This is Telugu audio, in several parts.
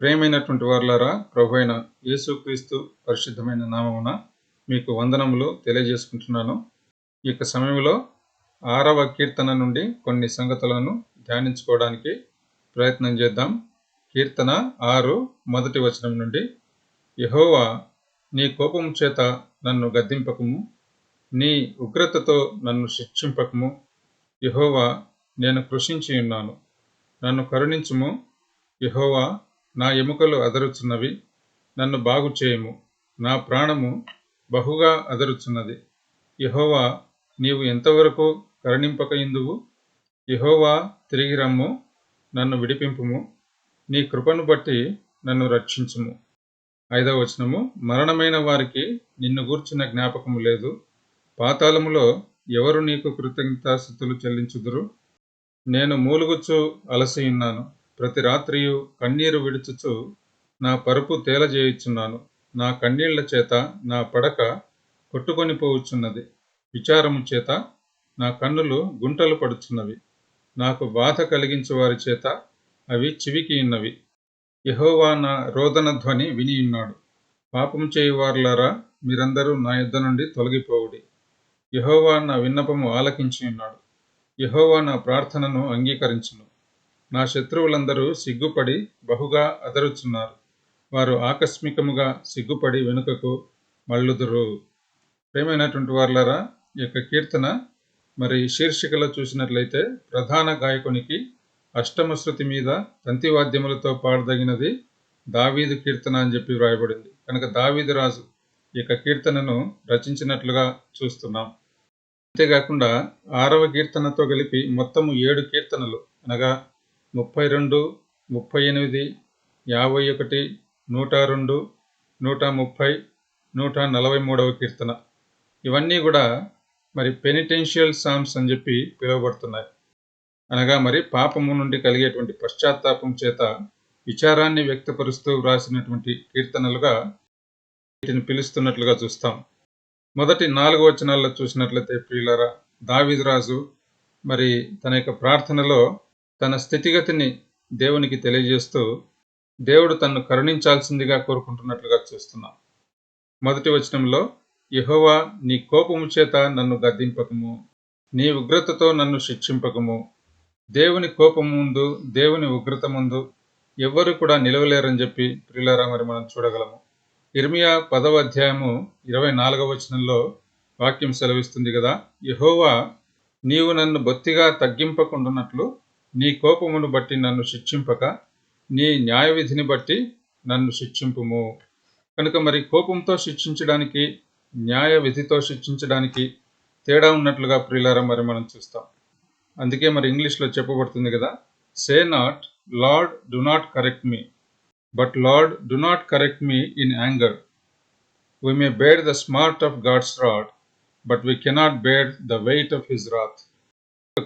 ప్రేమైనటువంటి వారులారా ప్రభు అయిన యేసుక్రీస్తు పరిశుద్ధమైన నామమున మీకు వందనములు తెలియజేసుకుంటున్నాను. ఈ యొక్క సమయంలో ఆరవ కీర్తన నుండి కొన్ని సంగతులను ధ్యానించుకోవడానికి ప్రయత్నం చేద్దాం. కీర్తన ఆరు మొదటి వచనం నుండి యహోవా నీ కోపము చేత నన్ను గద్దింపకము నీ ఉగ్రతతో నన్ను శిక్షింపకము యహోవా నేను కృషించి ఉన్నాను. నన్ను కరుణించుము యహోవా నా ఎముకలు అదరుచున్నవి నన్ను బాగు చేయము నా ప్రాణము బహుగా అదరుచున్నది. యహోవా నీవు ఎంతవరకు కరుణింపక ఇందువు యహోవా తిరిగి రమ్ము నన్ను విడిపింపుము. నీ కృపను బట్టి నన్ను రక్షించుము. ఐదవ వచనము మరణమైన వారికి నిన్ను గూర్చిన జ్ఞాపకము లేదు. పాతాళములో ఎవరు నీకు కృతజ్ఞతాస్థుతులు చెల్లించుదురు? నేను మూలుగుచ్చు అలసి ఉన్నాను ప్రతి రాత్రియు కన్నీరు విడుచుచు నా పరుపు తేలజేయుచున్నాను. నా కన్నీళ్ళ చేత నా పడక కొట్టుకొని పోవుచున్నది. విచారము చేత నా కన్నులు గుంటలు పడుచున్నవి. నాకు బాధ కలిగించు వారి చేత అవి చివికి ఉన్నవి. యహోవా నా రోదన ధ్వని వినియున్నాడు. పాపం చేయువారులారా మీరందరూ నా యుద్ధ నుండి తొలగిపోవుడి. యహోవా నా విన్నపము ఆలకించి ఉన్నాడు యహోవా నా ప్రార్థనను అంగీకరించును. నా శత్రువులందరూ సిగ్గుపడి బహుగా అదరుచున్నారు. వారు ఆకస్మికముగా సిగ్గుపడి వెనుకకు మళ్ళుదురు. ప్రేమైనటువంటి వార్లరా ఈ యొక్క కీర్తన మరి శీర్షికలో చూసినట్లయితే ప్రధాన గాయకునికి అష్టమ శృతి మీద తంతివాద్యములతో పాడదగినది దావీదు కీర్తన అని చెప్పి వ్రాయబడింది. కనుక దావీదు రాజు ఈ యొక్క కీర్తనను రచించినట్లుగా చూస్తున్నాం. అంతేకాకుండా ఆరవ కీర్తనతో కలిపి మొత్తము ఏడు కీర్తనలు అనగా ముప్పై రెండు ముప్పై ఎనిమిది యాభై ఒకటి నూట రెండు నూట ముప్పై నూట నలభై మూడవ కీర్తన. ఇవన్నీ కూడా మరి పెనిటెన్షియల్ సామ్స్ అని చెప్పి పిలువబడుతున్నాయి. అనగా మరి పాపము నుండి కలిగేటువంటి పశ్చాత్తాపం చేత విచారాన్ని వ్యక్తపరుస్తూ వ్రాసినటువంటి కీర్తనలుగా వీటిని పిలుస్తున్నట్లుగా చూస్తాం. మొదటి నాలుగు వచనాల్లో చూసినట్లయితే ప్రియులరా దావిదరాజు మరి తన యొక్క ప్రార్థనలో తన స్థితిగతిని దేవునికి తెలియజేస్తూ దేవుడు తన్ను కరుణించాల్సిందిగా కోరుకుంటున్నట్లుగా చూస్తున్నాం. మొదటి వచనంలో యహోవా నీ కోపము చేత నన్ను గద్దింపకము నీ ఉగ్రతతో నన్ను శిక్షింపకము. దేవుని కోపం ముందు దేవుని ఉగ్రత ముందు ఎవ్వరు కూడా నిలవలేరని చెప్పి ప్రియులారా మరి మనం చూడగలము. ఇర్మియా పదవ అధ్యాయము ఇరవై నాలుగవ వచనంలో వాక్యం సెలవిస్తుంది కదా యహోవా నీవు నన్ను బొత్తిగా తగ్గింపకుండున్నట్లు నీ కోపమును బట్టి నన్ను శిక్షింపక నీ న్యాయ విధిని బట్టి నన్ను శిక్షింపుము. కనుక మరి కోపంతో శిక్షించడానికి న్యాయ విధితో శిక్షించడానికి తేడా ఉన్నట్లుగా ప్రియులారా మరి మనం చూస్తాం. అందుకే మరి ఇంగ్లీష్లో చెప్పబడుతుంది కదా say not Lord do not correct me but Lord do not correct me in anger we may bear the smart of God's rod but we cannot bear the weight of his wrath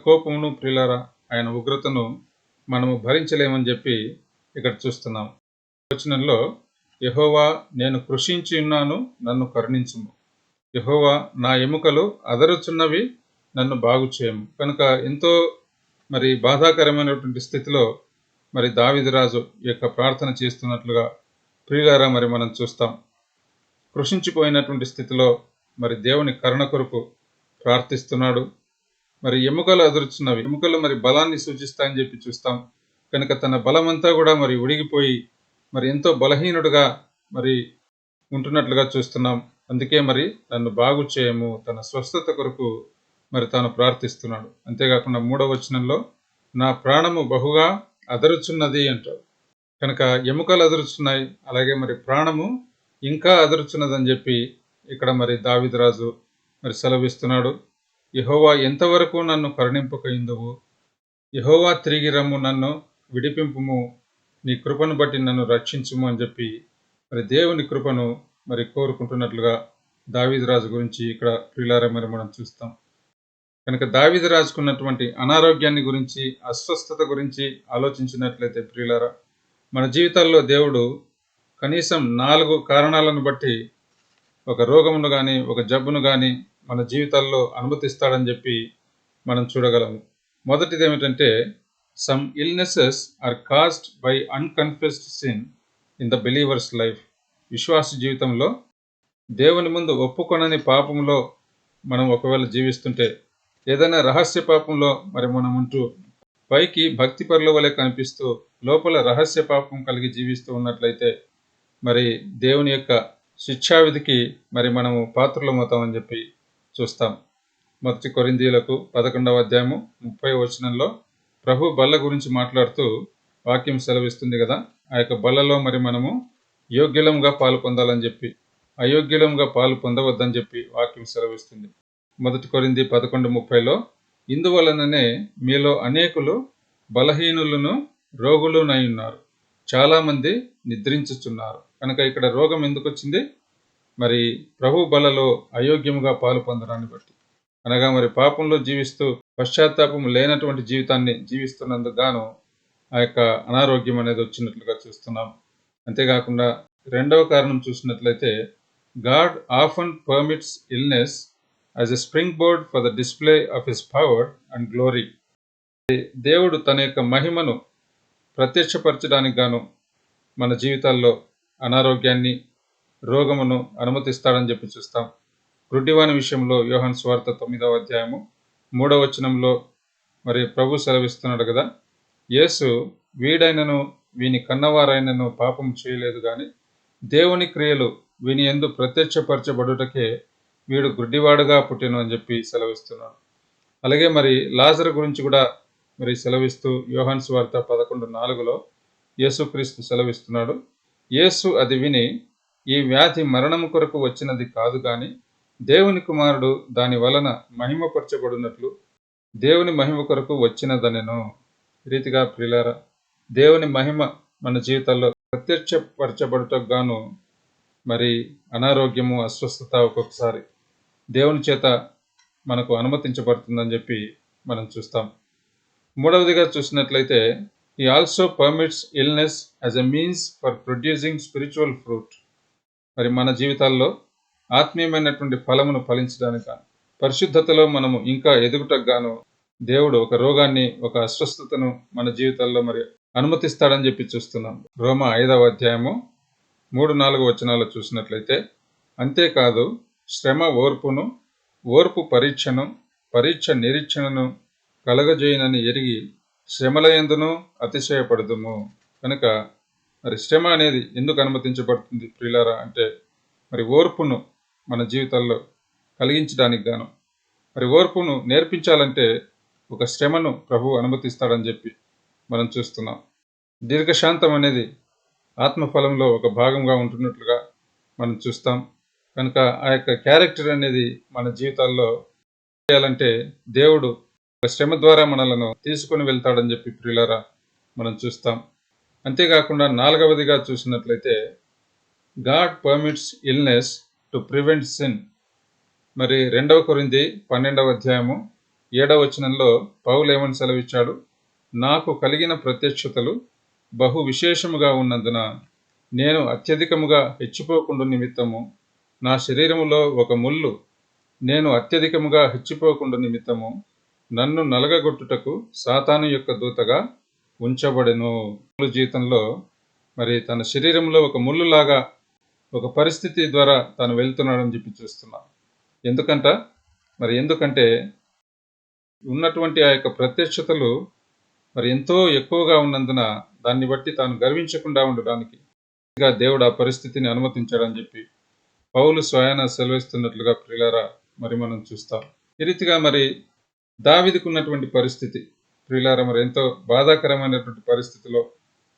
కోపమును ప్రియులారా ఆయన ఉగ్రతను మనము భరించలేమని చెప్పి ఇక్కడ చూస్తున్నాం. వచనంలో యహోవా నేను కృషించి ఉన్నాను నన్ను కరుణించుము. యహోవా నా ఎముకలు అదరుచున్నవి నన్ను బాగు చేయము కనుక ఎంతో మరి బాధాకరమైనటువంటి స్థితిలో మరి దావిదరాజు యొక్క ప్రార్థన చేస్తున్నట్లుగా ప్రియులారా మరి మనం చూస్తాం. కృషించిపోయినటువంటి స్థితిలో మరి దేవుని కరుణ కొరకు ప్రార్థిస్తున్నాడు. మరి ఎముకలు అదురుచున్నవి. ఎముకలు మరి బలాన్ని సూచిస్తాయని చెప్పి చూస్తాం. కనుక తన బలమంతా కూడా మరి ఉడిగిపోయి మరి ఎంతో బలహీనుడుగా మరి ఉంటున్నట్లుగా చూస్తున్నాం. అందుకే మరి నన్ను బాగు చేయము తన స్వస్థత కొరకు మరి తాను ప్రార్థిస్తున్నాడు. అంతేకాకుండా మూడవ వచనంలో నా ప్రాణము బహుగా అదరుచున్నది అంటాడు. కనుక ఎముకలు అదురుచున్నాయి అలాగే మరి ప్రాణము ఇంకా అదురుచున్నదని చెప్పి ఇక్కడ మరి దావిదరాజు మరి సెలవిస్తున్నాడు. యహోవా ఎంతవరకు నన్ను కరుణింపకయిందువు? యహోవా తిరిగి రమ్ము నన్ను విడిపింపుము. నీ కృపను బట్టి నన్ను రక్షించుము అని చెప్పి మరి దేవుని కృపను మరి కోరుకుంటున్నట్లుగా దావిదరాజు గురించి ఇక్కడ ప్రిలారా మరి మనం చూస్తాం. కనుక దావిది రాజుకున్నటువంటి అనారోగ్యాన్ని గురించి అస్వస్థత గురించి ఆలోచించినట్లయితే ప్రియులారా మన జీవితాల్లో దేవుడు కనీసం నాలుగు కారణాలను బట్టి ఒక రోగమును కానీ ఒక జబ్బును కానీ మన జీవితాల్లో అనుమతిస్తాడని చెప్పి మనం చూడగలము. మొదటిది ఏమిటంటే some illnesses are caused by unconfessed sin in the believers life విశ్వాస జీవితంలో దేవుని ముందు ఒప్పుకొనని పాపంలో మనం ఒకవేళ జీవిస్తుంటే ఏదైనా రహస్య పాపంలో మరి మనం ఉంటూ పైకి భక్తి పరుల వలె కనిపిస్తూ లోపల రహస్య పాపం కలిగి జీవిస్తూ ఉన్నట్లయితే మరి దేవుని యొక్క శిక్షావిధికి మరి మనము పాత్రలమవుతామని చెప్పి చూస్తాం. మొదటి కొరిందీలకు పదకొండవ అధ్యాయము ముప్పై వచనంలో ప్రభు బల్ల గురించి మాట్లాడుతూ వాక్యం సెలవిస్తుంది కదా? ఆ యొక్క బల్లలో మరి మనము యోగ్యులంగా పాలు పొందాలని చెప్పి అయోగ్యులంగా పాలు పొందవద్దని చెప్పి వాక్యం సెలవిస్తుంది. మొదటి కొరింది పదకొండు ముప్పైలో ఇందువలననే మీలో అనేకులు బలహీనులను రోగులునై ఉన్నారు. చాలామంది నిద్రించుచున్నారు. కనుక ఇక్కడ రోగం ఎందుకు వచ్చింది మరి ప్రభు బలలో అయోగ్యముగా పాలు పొందడాన్ని బట్టి. అనగా మరి పాపంలో జీవిస్తూ పశ్చాత్తాపం లేనటువంటి జీవితాన్ని జీవిస్తున్నందుకు గాను ఆ యొక్క అనారోగ్యం అనేది వచ్చినట్లుగా చూస్తున్నాం. అంతేకాకుండా రెండవ కారణం చూసినట్లయితే God often permits illness as a springboard for the display of his power and glory. దేవుడు తన యొక్క మహిమను ప్రత్యక్షపరచడానికి గాను మన జీవితాల్లో అనారోగ్యాన్ని రోగమును అనుమతిస్తాడని చెప్పి చూస్తాం. గుడ్డివాని విషయంలో యోహన్ స్వార్థ తొమ్మిదవ అధ్యాయము మూడవ వచనంలో మరి ప్రభు సెలవిస్తున్నాడు కదా? యేసు వీడైనను వీని కన్నవారైనను పాపం చేయలేదు కానీ దేవుని క్రియలు వీని ఎందు ప్రత్యక్షపరచబడుటకే వీడు గుడ్డివాడుగా పుట్టిను అని చెప్పి సెలవిస్తున్నాడు. అలాగే మరి లాజర్ గురించి కూడా మరి సెలవిస్తూ యోహాన్స్ వార్త పదకొండు నాలుగులో యేసుక్రీస్తు సెలవిస్తున్నాడు. యేసు అది విని ఈ వ్యాధి మరణము కొరకు వచ్చినది కాదు కానీ దేవుని కుమారుడు దాని వలన మహిమపరచబడినట్లు దేవుని మహిమ కొరకు వచ్చినదనెను. రీతిగా ప్రిలార దేవుని మహిమ మన జీవితాల్లో ప్రత్యక్షపరచబడుటకు గాను మరి అనారోగ్యము అస్వస్థత ఒక్కొక్కసారి దేవుని చేత మనకు అనుమతించబడుతుందని చెప్పి మనం చూస్తాం. మూడవదిగా చూసినట్లయితే ఈ also permits illness as a means for producing spiritual fruit మరి మన జీవితాల్లో ఆత్మీయమైనటువంటి ఫలమును ఫలించడానికి? పరిశుద్ధతలో మనము ఇంకా ఎదుగుటకు గాను దేవుడు ఒక రోగాన్ని ఒక అస్వస్థతను మన జీవితాల్లో మరి అనుమతిస్తాడని చెప్పి చూస్తున్నాం. రోమ ఐదవ అధ్యాయము మూడు నాలుగు వచనాలు చూసినట్లయితే అంతేకాదు శ్రమ ఓర్పును ఓర్పు పరీక్షను పరీక్ష నిరీక్షణను కలగజేయనని ఎరిగి శ్రమలయందును అతిశయపడదుము. కనుక మరి శ్రమ అనేది ఎందుకు అనుమతించబడుతుంది ప్రియులారా? అంటే మరి ఓర్పును మన జీవితాల్లో కలిగించడానికి గాను మరి ఓర్పును నేర్పించాలంటే ఒక శ్రమను ప్రభు అనుమతిస్తాడని చెప్పి మనం చూస్తున్నాం. దీర్ఘశాంతం అనేది ఆత్మఫలంలో ఒక భాగంగా ఉంటున్నట్లుగా మనం చూస్తాం. కనుక ఆ యొక్క క్యారెక్టర్ అనేది మన జీవితాల్లో చేయాలంటే దేవుడు ఒక శ్రమ ద్వారా మనలను తీసుకొని వెళ్తాడని చెప్పి ప్రియులారా మనం చూస్తాం. అంతేకాకుండా నాలుగవదిగా చూసినట్లయితే God permits illness to prevent sin. మరి రెండవ కొరింది పన్నెండవ అధ్యాయము ఏడవ వచనంలో పౌలు ఏమని సెలవిచ్చాడు? నాకు కలిగిన ప్రత్యక్షతలు బహు విశేషముగా ఉన్నందున నేను అత్యధికముగా హెచ్చిపోకుండా నిమిత్తము నా శరీరములో ఒక ముళ్ళు నేను అత్యధికముగా హెచ్చిపోకుండా నిమిత్తము నన్ను నలగగొట్టుటకు సాతాను యొక్క దూతగా ఉంచబడెను. జీవితంలో మరి తన శరీరంలో ఒక ముళ్ళులాగా ఒక పరిస్థితి ద్వారా తాను వెళ్తున్నాడని చెప్పి చూస్తున్నాం. ఎందుకంట? మరి ఎందుకంటే ఉన్నటువంటి ఆ యొక్క ప్రత్యక్షతలు మరి ఎంతో ఎక్కువగా ఉన్నందున దాన్ని బట్టి తాను గర్వించకుండా ఉండడానికి ఇంకా దేవుడు ఆ పరిస్థితిని అనుమతించాడని చెప్పి పౌలు స్వయాన సెలవిస్తున్నట్లుగా ప్రిలారా మరి మనం చూస్తాం. ఈ రీతిగా మరి దావిదికున్నటువంటి పరిస్థితి ప్రియులారా మరి ఎంతో బాధాకరమైనటువంటి పరిస్థితిలో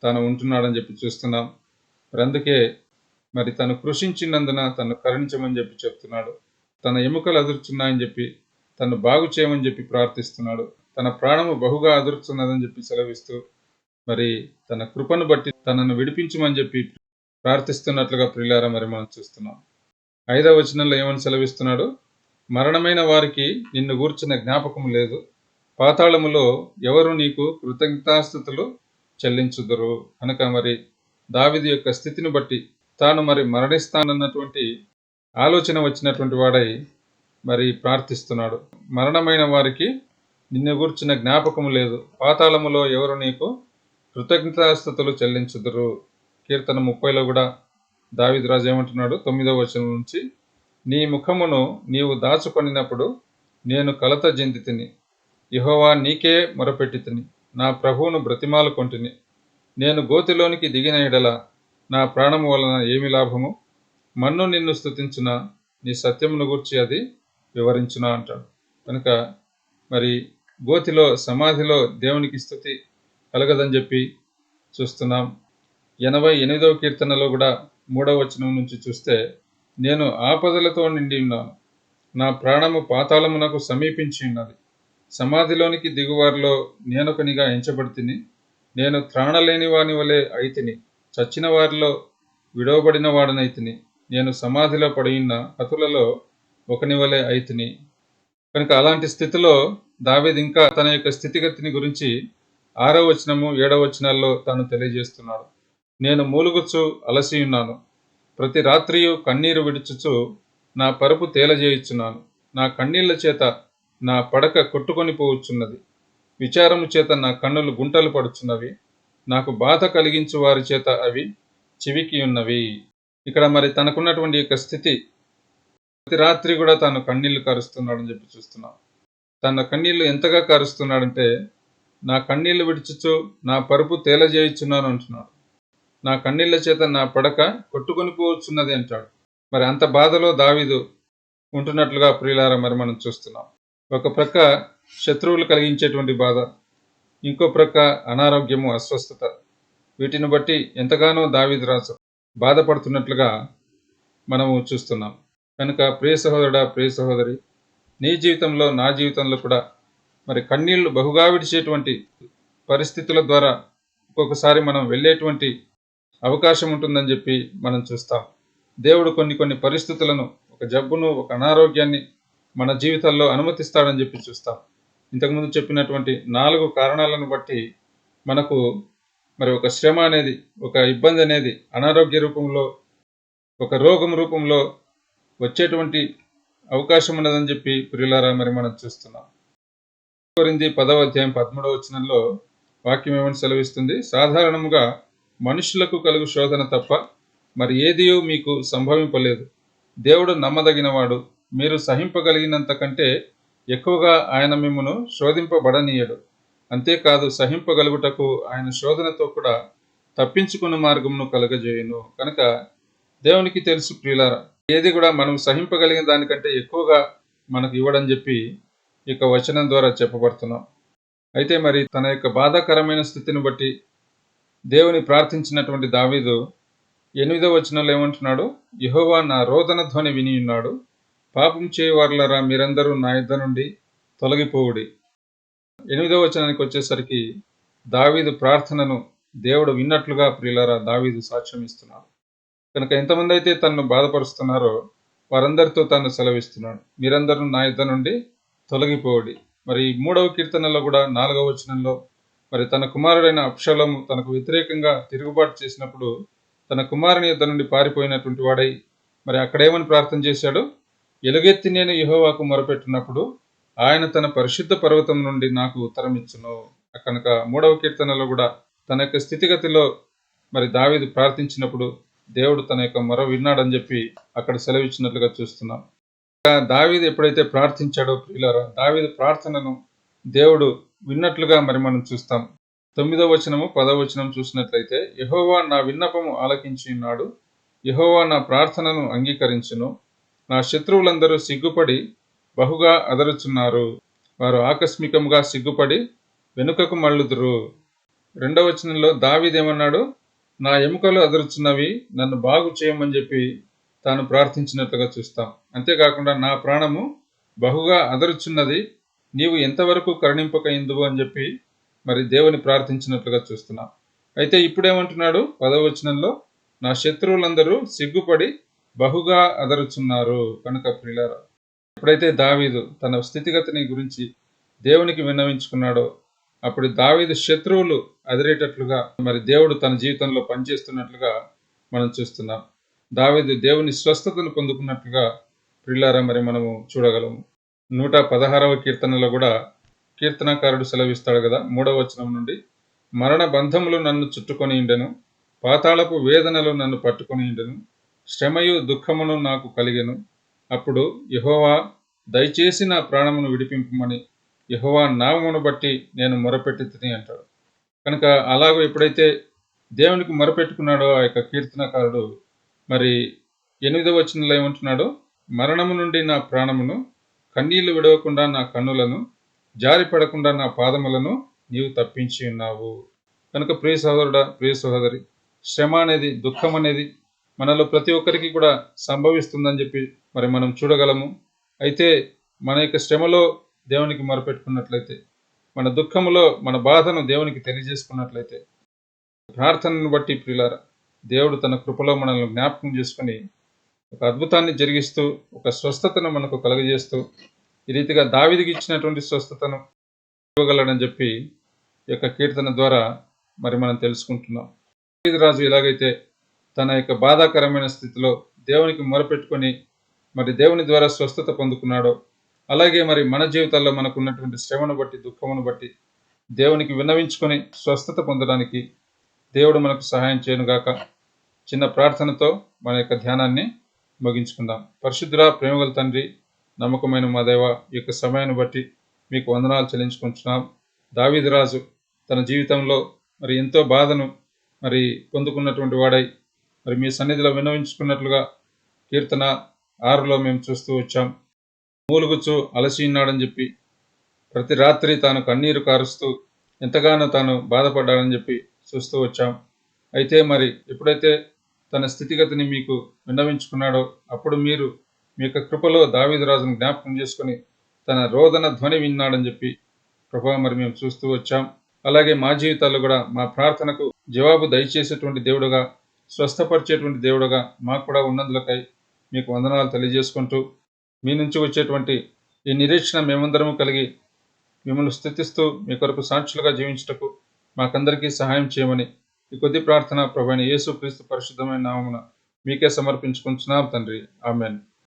తాను ఉంటున్నాడని చెప్పి చూస్తున్నాం. మరి అందుకే మరి తను కృషించినందున తను కరుణించమని చెప్పి చెప్తున్నాడు. తన ఎముకలు అదురుచున్నాయని చెప్పి తను బాగు చేయమని చెప్పి ప్రార్థిస్తున్నాడు. తన ప్రాణము బహుగా అదురుతున్నదని చెప్పి సెలవిస్తూ మరి తన కృపను బట్టి తనను విడిపించమని చెప్పి ప్రార్థిస్తున్నట్లుగా ప్రియులారా మరి మనం చూస్తున్నాం. ఐదవ వచనంలో ఏమని సెలవిస్తున్నాడు? మరణమైన వారికి నిన్ను గూర్చిన జ్ఞాపకం లేదు. పాతాళములో ఎవరు నీకు కృతజ్ఞతాస్థుతులు చెల్లించుదురు? కనుక మరి దావిది యొక్క స్థితిని బట్టి తాను మరి మరణిస్తానన్నటువంటి ఆలోచన వచ్చినటువంటి వాడై మరి ప్రార్థిస్తున్నాడు. మరణమైన వారికి నిన్ను గూర్చిన జ్ఞాపకం లేదు. పాతాళములో ఎవరు నీకు కృతజ్ఞతాస్థుతులు చెల్లించుదురు? కీర్తన ముప్పైలో కూడా దావిద్ రాజు ఏమంటున్నాడు? తొమ్మిదవ వచనం నుంచి నీ ముఖమును నీవు దాచుకొనినప్పుడు నేను కలత చెంది తిని యహోవా నీకే మొరపెట్టితిని. నా ప్రభువును బ్రతిమాలు కొంటిని నేను గోతిలోనికి దిగిన ఎడల నా ప్రాణము వలన ఏమి లాభము? మన్ను నిన్ను స్థుతించిన నీ సత్యమును గూర్చి అది వివరించునా అంటాడు. కనుక మరి గోతిలో సమాధిలో దేవునికి స్థుతి కలగదని చెప్పి చూస్తున్నాం. ఎనభై ఎనిమిదవ కీర్తనలో కూడా మూడవ వచనం నుంచి చూస్తే నేను ఆపదలతో నిండి ఉన్నాను. నా ప్రాణము పాతాళమునకు సమీపించి ఉన్నది. సమాధిలోనికి దిగువారిలో నేనొకనిగా ఎంచబడితిని నేను త్రాణలేని వాని వలె అయితిని చచ్చిన వారిలో విడవబడిన వాడనైతిని నేను సమాధిలో పడి ఉన్న హతులలో ఒకని వలె అయితిని. కనుక అలాంటి స్థితిలో దావేది ఇంకా తన యొక్క స్థితిగతిని గురించి ఆరో వచనము ఏడవ వచనాల్లో తాను తెలియజేస్తున్నాడు. నేను మూలుగుచు అలసి ఉన్నాను ప్రతి రాత్రియు కన్నీరు విడుచుచు నా పరుపు తేలజేయుచున్నాను. నా కన్నీళ్ళ చేత నా పడక కొట్టుకొని పోవచ్చున్నది. విచారము చేత నా కన్నులు గుంటలు పడుచున్నవి. నాకు బాధ కలిగించు వారి చేత అవి చివికి ఉన్నవి ఇక్కడ మరి తనకున్నటువంటి యొక్క స్థితి ప్రతి రాత్రి కూడా తాను కన్నీళ్ళు కరుస్తున్నాడని చెప్పి చూస్తున్నాం. తన కన్నీళ్ళు ఎంతగా కరుస్తున్నాడంటే నా కన్నీళ్ళు విడిచుచు నా పరుపు తేలజేయుచున్నాను అంటున్నాడు. నా కన్నీళ్ళ చేత నా పడక కొట్టుకొని పోవచ్చున్నది అంటాడు. మరి అంత బాధలో దావీదు ఉంటున్నట్లుగా ప్రియులారా మరి మనం చూస్తున్నాం. ఒక ప్రక్క శత్రువులు కలిగించేటువంటి బాధ ఇంకో ప్రక్క అనారోగ్యము అస్వస్థత. వీటిని బట్టి ఎంతగానో దావీదు బాధపడుతున్నట్లుగా మనము చూస్తున్నాం. కనుక ప్రియ సహోదరుడా ప్రియ సహోదరి నీ జీవితంలో నా జీవితంలో కూడా మరి కన్నీళ్ళు బహుగా విడిచేటువంటి పరిస్థితుల ద్వారా ఒక్కొక్కసారి మనం వెళ్ళేటువంటి అవకాశం ఉంటుందని చెప్పి మనం చూస్తాం. దేవుడు కొన్ని కొన్ని పరిస్థితులను ఒక జబ్బును ఒక అనారోగ్యాన్ని మన జీవితాల్లో అనుమతిస్తాడని చెప్పి చూస్తాం. ఇంతకుముందు చెప్పినటువంటి నాలుగు కారణాలను బట్టి మనకు మరి ఒక శ్రమ అనేది ఒక ఇబ్బంది అనేది అనారోగ్య రూపంలో ఒక రోగం రూపంలో వచ్చేటువంటి అవకాశం ఉన్నదని చెప్పి ప్రియులారా మరి మనం చూస్తున్నాం. గురించి పదవ అధ్యాయం పదమూడవ వచనంలో వాక్యం ఏమని సెలవిస్తుంది? సాధారణముగా మనుషులకు కలుగు శోధన తప్ప మరి ఏదియో మీకు సంభవింపలేదు. దేవుడు నమ్మదగినవాడు మీరు సహింపగలిగినంత కంటే ఎక్కువగా ఆయన మిమ్మను శోధింపబడనీయడు. అంతేకాదు సహింపగలుగుటకు ఆయన శోధనతో కూడా తప్పించుకున్న మార్గమును కలగజేయును. కనుక దేవునికి తెలుసు ప్రియులారా ఏది కూడా మనం సహింపగలిగిన దానికంటే ఎక్కువగా మనకు ఇవ్వడం చెప్పి ఈ వచనం ద్వారా చెప్పబడుతున్నాం. అయితే మరి తన యొక్క బాధాకరమైన స్థితిని బట్టి దేవుని ప్రార్థించినటువంటి దావీదు ఎనిమిదో వచనంలో ఏమంటున్నాడు? యహోవా నా రోదన ధ్వని విని ఉన్నాడు పాపం చేయవారులరా మీరందరూ నా యుద్ధ నుండి తొలగిపోవుడి. ఎనిమిదో వచనానికి వచ్చేసరికి దావీదు ప్రార్థనను దేవుడు విన్నట్లుగా ప్రియులరా దావీదు సాక్ష్యం ఇస్తున్నాడు. కనుక ఎంతమంది అయితే తనను బాధపరుస్తున్నారో వారందరితో తాను సెలవిస్తున్నాడు. మీరందరూ నా యుద్ధ నుండి తొలగిపోవుడి. మరి మూడవ కీర్తనలో కూడా నాలుగవ వచనంలో మరి తన కుమారుడైన అప్షలము తనకు వ్యతిరేకంగా తిరుగుబాటు చేసినప్పుడు తన కుమారుని యుద్ధ నుండి పారిపోయినటువంటి వాడై మరి అక్కడేమని ప్రార్థన చేశాడు? ఎలుగెత్తి నేను యహోవాకు మొరపెట్టినప్పుడు ఆయన తన పరిశుద్ధ పర్వతం నుండి నాకు ఉత్తరమిచ్చును కనుక మూడవ కీర్తనలో కూడా తన యొక్క స్థితిగతిలో మరి దావీదు ప్రార్థించినప్పుడు దేవుడు తన యొక్క మొర విన్నాడని చెప్పి అక్కడ సెలవిచ్చినట్లుగా చూస్తున్నాం. దావీదు ఎప్పుడైతే ప్రార్థించాడో ప్రియులారా దావీదు ప్రార్థనను దేవుడు విన్నట్లుగా మరి మనం చూస్తాం. తొమ్మిదవ వచనము పదవ వచనం చూసినట్లయితే యహోవా నా విన్నపము ఆలకించి ఉన్నాడు యహోవా నా ప్రార్థనను అంగీకరించును. నా శత్రువులందరూ సిగ్గుపడి బహుగా అదరుచున్నారు. వారు ఆకస్మికముగా సిగ్గుపడి వెనుకకు మళ్ళుదురు. రెండవ వచనంలో దావిదేమన్నాడు? నా ఎముకలు అదరుచున్నవి నన్ను బాగు చేయమని చెప్పి తాను ప్రార్థించినట్లుగా చూస్తాం. అంతేకాకుండా నా ప్రాణము బహుగా అదరుచున్నది నీవు ఎంతవరకు కరుణింపక ఇందువు అని చెప్పి మరి దేవుని ప్రార్థించినట్లుగా చూస్తున్నాం. అయితే ఇప్పుడేమంటున్నాడు? పదవచనంలో నా శత్రువులందరూ సిగ్గుపడి బహుగా అదరుచున్నారు కనుక ప్రిలర ఎప్పుడైతే దావీదు తన స్థితిగతిని గురించి దేవునికి విన్నవించుకున్నాడో అప్పుడు దావీదు శత్రువులు అదిరేటట్లుగా మరి దేవుడు తన జీవితంలో పనిచేస్తున్నట్లుగా మనం చూస్తున్నాం. దావీదు దేవుని స్వస్థతను పొందుకున్నట్లుగా ప్రిల్లారా మరి మనము చూడగలము. నూట పదహారవ కీర్తనలో కూడా కీర్తనకారుడు సెలవిస్తాడు కదా మూడవ వచనం నుండి మరణ బంధములు నన్ను చుట్టుకొని ఉండెను పాతాళపు వేదనలు నన్ను పట్టుకొని ఉండెను శ్రమయు దుఃఖమును నాకు కలిగెను. అప్పుడు యహోవా దయచేసి నా ప్రాణమును విడిపింపమని యహోవా నామమును బట్టి నేను మొరపెట్టి అంటాడు. కనుక అలాగో ఎప్పుడైతే దేవునికి మొరపెట్టుకున్నాడో ఆ యొక్క కీర్తనకారుడు మరి ఎనిమిదవ వచనంలో ఏమంటున్నాడో మరణము నుండి నా ప్రాణమును కన్నీళ్ళు విడవకుండా నా కన్నులను జారి పడకుండా నా పాదములను నీవు తప్పించి ఉన్నావు. కనుక ప్రియ సహోదరుడా ప్రియ సహోదరి శ్రమ అనేది దుఃఖం అనేది మనలో ప్రతి ఒక్కరికి కూడా సంభవిస్తుందని చెప్పి మరి మనం చూడగలము. అయితే మన యొక్క శ్రమలో దేవునికి మొరపెట్టుకున్నట్లయితే మన దుఃఖంలో మన బాధను దేవునికి తెలియజేసుకున్నట్లయితే ప్రార్థనను బట్టి ప్రియులార దేవుడు తన కృపలో మనల్ని జ్ఞాపకం చేసుకుని ఒక అద్భుతాన్ని జరిగిస్తూ ఒక స్వస్థతను మనకు కలుగజేస్తూ ఈ రీతిగా దావిదికి ఇచ్చినటువంటి స్వస్థతను ఇవ్వగలడని చెప్పి ఈ యొక్క కీర్తన ద్వారా మరి మనం తెలుసుకుంటున్నాం. రాజు ఇలాగైతే తన యొక్క బాధాకరమైన స్థితిలో దేవునికి మొరపెట్టుకొని మరి దేవుని ద్వారా స్వస్థత పొందుకున్నాడో అలాగే మరి మన జీవితాల్లో మనకు ఉన్నటువంటి శ్రమను బట్టి దుఃఖమును బట్టి దేవునికి విన్నవించుకొని స్వస్థత పొందడానికి దేవుడు మనకు సహాయం చేయనుగాక చిన్న ప్రార్థనతో మన యొక్క ధ్యానాన్ని ముగించుకుందాం. పరిశుద్ధుల ప్రేమగల తండ్రి నమ్మకమైన మా దేవ ఈ యొక్క సమయాన్ని బట్టి మీకు వందనాలు చెల్లించుకుంటున్నాం. దావీదురాజు తన జీవితంలో మరి ఎంతో బాధను మరి పొందుకున్నటువంటి వాడై మరి మీ సన్నిధిలో విన్నవించుకున్నట్లుగా కీర్తన ఆరులో మేము చూస్తూ వచ్చాం. మూలుగుచు అలసిన్నాడని చెప్పి ప్రతి రాత్రి తాను కన్నీరు కారుస్తూ ఎంతగానో తాను బాధపడ్డాడని చెప్పి చూస్తూ వచ్చాం. అయితే మరి ఎప్పుడైతే తన స్థితిగతిని మీకు విన్నవించుకున్నాడో అప్పుడు మీరు మీ యొక్క కృపలో దావీదరాజును జ్ఞాపకం చేసుకుని తన రోదన ధ్వని విన్నాడని చెప్పి ప్రభావ మరి మేము చూస్తూ వచ్చాం. అలాగే మా జీవితాల్లో కూడా మా ప్రార్థనకు జవాబు దయచేసేటువంటి దేవుడుగా స్వస్థపరిచేటువంటి దేవుడుగా మాకు కూడా ఉన్నందులకై మీకు వందనాలు తెలియజేసుకుంటూ మీ నుంచి వచ్చేటువంటి ఈ నిరీక్షణ మేమందరము కలిగి మిమ్మల్ని స్థుతిస్తూ మీ కొరకు సాక్షులుగా జీవించుటకు మాకందరికీ సహాయం చేయమని ఈ కొద్ది ప్రార్థన ప్రభైన యేసు క్రీస్తు పరిశుద్ధమైన నామమున మీకే సమర్పించుకుంటున్నాం తండ్రి. ఆమెన్.